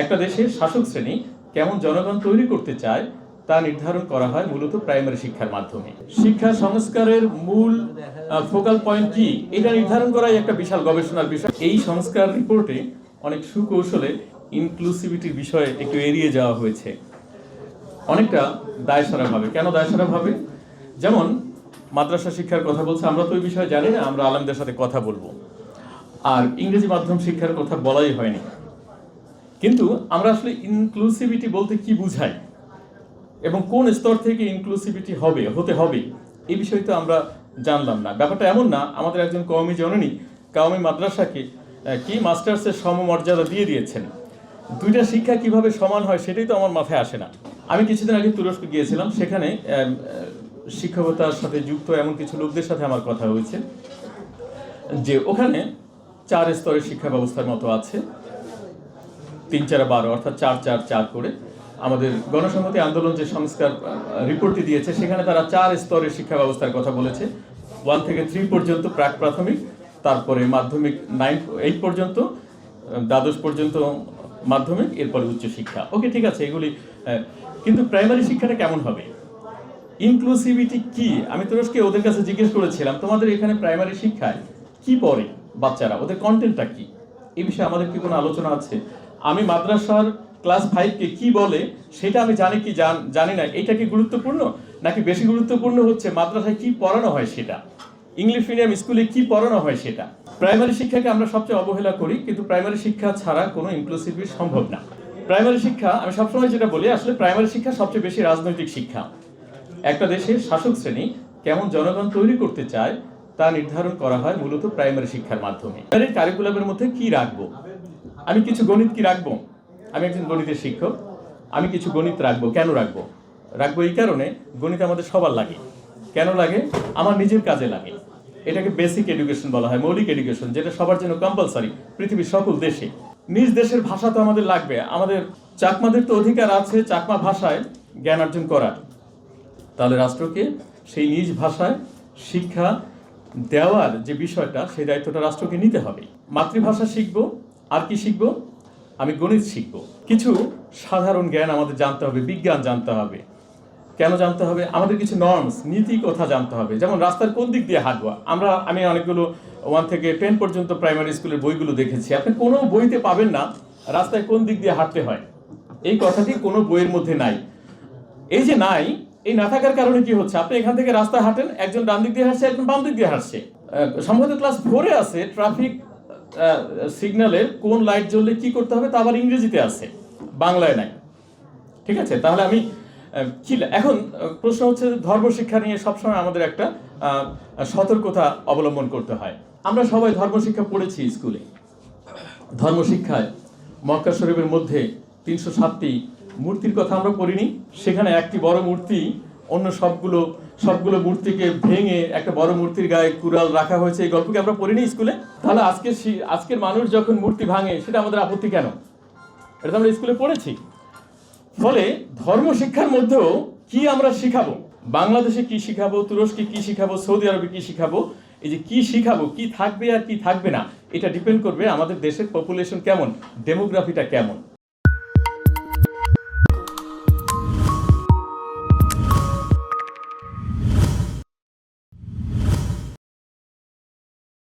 একটা দেশের শাসক শ্রেণি কেমন জনগণ তৈরি করতে চায় তা নির্ধারণ করা হয় মূলত প্রাইমারি শিক্ষার মাধ্যমে। শিক্ষা সংস্কারের মূল ফোকাল পয়েন্ট কি? এটা নির্ধারণ করাই একটা বিশাল গবেষণার বিষয়। এই সংস্কার রিপোর্টে অনেক সুকৌশলে ইনক্লুসিভিটির বিষয়ে একটু এড়িয়ে যাওয়া হয়েছে। অনেকটা দায়সারাভাবে কেন দায়সারাভাবে যেমন, মাদ্রাসা শিক্ষার কথা বলছে, আমরা তো ওই বিষয়ে জানি না, আমরা আলমদের সাথে কথা বলব। আর ইংরেজি মাধ্যম শিক্ষার কথা বলাই হয়নি। কিন্তু আমরা আসলে ইনক্লুসিভিটি বলতে কি বুঝাই? এবং কোন স্তর থেকে ইনক্লুসিভিটি হবে, হতে হবে, এই বিষয় তো আমরা জানলাম না। ব্যাপারটা এমন না, আমাদের একজন কওমি জননী, কওমি মাদ্রাসাকে কি মাস্টার্সের সমমর্যাদা দিয়ে দিয়েছেন। দুইটা শিক্ষা কীভাবে সমান হয় সেটাই তো আমার মাথায় আসে না। আমি কিছুদিন আগে তুরস্ক গিয়েছিলাম, সেখানে শিক্ষকতার সাথে যুক্ত এমন কিছু লোকদের সাথে আমার কথা হয়েছে, যে ওখানে চার স্তরের শিক্ষা ব্যবস্থার মতো আছে। তিন চার বারো, অর্থাৎ চার চার চার করে আমাদের গণসংহতি আন্দোলন যে সংস্কার রিপোর্টটি দিয়েছে, সেখানে তারা চার স্তরের শিক্ষা ব্যবস্থার কথা বলেছে। ওয়ান থেকে থ্রি পর্যন্ত প্রাক প্রাথমিক, তারপরে মাধ্যমিক নাইন, এইট পর্যন্ত দ্বাদশ পর্যন্ত মাধ্যমিক, এরপরে উচ্চশিক্ষা ওকে, ঠিক আছে, এগুলি কিন্তু প্রাইমারি শিক্ষাটা কেমন হবে? ইনক্লুসিভিটি কি? আমি তুরস্কে ওদের কাছে জিজ্ঞেস করেছিলাম, তোমাদের এখানে প্রাইমারি শিক্ষায় কি পড়ে বাচ্চারা? ওদের কন্টেন্টটা কি? এই বিষয়ে আমাদের কি কোনো আলোচনা আছে? আমি মাদ্রাসার ক্লাস ফাইভকে কি বলে, সেটা আমি জানি কি জানি না। এটা কি গুরুত্বপূর্ণ? নাকি বেশি গুরুত্বপূর্ণ হচ্ছে মাদ্রাসায় কি পড়ানো হয় সেটা? ইংলিশ মিডিয়াম স্কুলে কি পড়ানো হয় সেটা? প্রাইমারি শিক্ষাকে আমরা সবচেয়ে অবহেলা করি, কিন্তু প্রাইমারি শিক্ষা ছাড়া কোনো ইনক্লুসিভলি সম্ভব না। প্রাইমারি শিক্ষা, আমি সবসময় যেটা বলি, আসলে প্রাইমারি শিক্ষা সবচেয়ে বেশি রাজনৈতিক শিক্ষা। একটা দেশের শাসক শ্রেণি কেমন জনগণ তৈরি করতে চায়, তা নির্ধারণ করা হয় মূলত প্রাইমারি শিক্ষার মাধ্যমে। কারিকুলামের মধ্যে কি রাখব? আমি কিছু গণিত কি রাখব? আমি একজন গণিতের শিক্ষক। আমি কিছু গণিত রাখব। কেন রাখব? রাখব এই কারণে গণিত আমাদের সবার লাগে। কেন লাগে? আমার নিজের কাজে লাগে। এটাকে বেসিক এডুকেশন বলা হয়, মৌলিক এডুকেশন যেটা সবার জন্য কম্পালসারি পৃথিবীর সকল দেশে। নিজ দেশের ভাষা তো আমাদের লাগবে। আমাদের চাকমাদের তো অধিকার আছে চাকমা ভাষায় জ্ঞান অর্জন করার। তাহলে রাষ্ট্রকে সেই নিজ ভাষায় শিক্ষা দেওয়ার যে বিষয়টা, সেই দায়িত্বটা রাষ্ট্রকে নিতে হবে। মাতৃভাষা শিখব আর কি শিখব? আমি গণিত শিখব। কিছু সাধারণ জ্ঞান আমাদের জানতে হবে, বিজ্ঞান জানতে হবে। কেন জানতে হবে? আমাদের কিছু নর্মস নীতি কথা জানতে হবে। যেমন রাস্তার কোন দিক দিয়ে হাঁটবো? আমরা, আমি অনেকগুলো ওয়ান থেকে টেন পর্যন্ত প্রাইমারি স্কুলের বইগুলো দেখেছি। আপনি কোনো বইতে পাবেন না রাস্তায় কোন দিক দিয়ে হাঁটতে হয়। এই কথাটি কোনো বইয়ের মধ্যে নাই। এই যে নাই, এই না থাকার কারণে কি হচ্ছে? আপনি এখান থেকে রাস্তা হাঁটেন, একজন ডান দিক দিয়ে হাঁটছে, একজন বাম দিক দিয়ে হাঁটছে। সম্ভবত ক্লাস ফোরে আছে ট্রাফিক সিগন্যালের কোন লাইট জ্বললে কি করতে হবে তা আবার ইংরেজিতে আছে। বাংলায় নাই। ঠিক আছে? তাহলে আমি কি এখন প্রশ্ন হচ্ছে যে ধর্ম শিক্ষা নিয়ে সবসময় আমাদের একটা সতর্কতা অবলম্বন করতে হয়। আমরা সবাই ধর্ম শিক্ষা পড়েছি স্কুলে। ধর্মশিক্ষায় মক্কা শরীফের মধ্যে তিনশো সাতটি মূর্তির কথা আমরা পড়িনি। সেখানে একটি বড় মূর্তি, অন্য সবগুলো সবগুলো মূর্তিকে ভেঙে একটা বড় মূর্তির গায়ে কুড়াল রাখা হয়েছে। এই গল্পকে আমরা পড়িনি স্কুলে। তাহলে আজকের শি- আজকের মানুষ যখন মূর্তি ভাঙে, সেটা আমাদের আপত্তি কেন? এটা তো আমরা স্কুলে পড়েছি। ফলে ধর্ম শিক্ষার মধ্যেও কি আমরা শিখাবো? বাংলাদেশে কি শিখাবো? তুরস্কে কি শিখাবো? সৌদি আরবে কি শিখাবো? এই যে কি শিখাবো, কি থাকবে আর কি থাকবে না, এটা ডিপেন্ড করবে আমাদের দেশের পপুলেশন কেমন ডেমোগ্রাফিটা কেমন।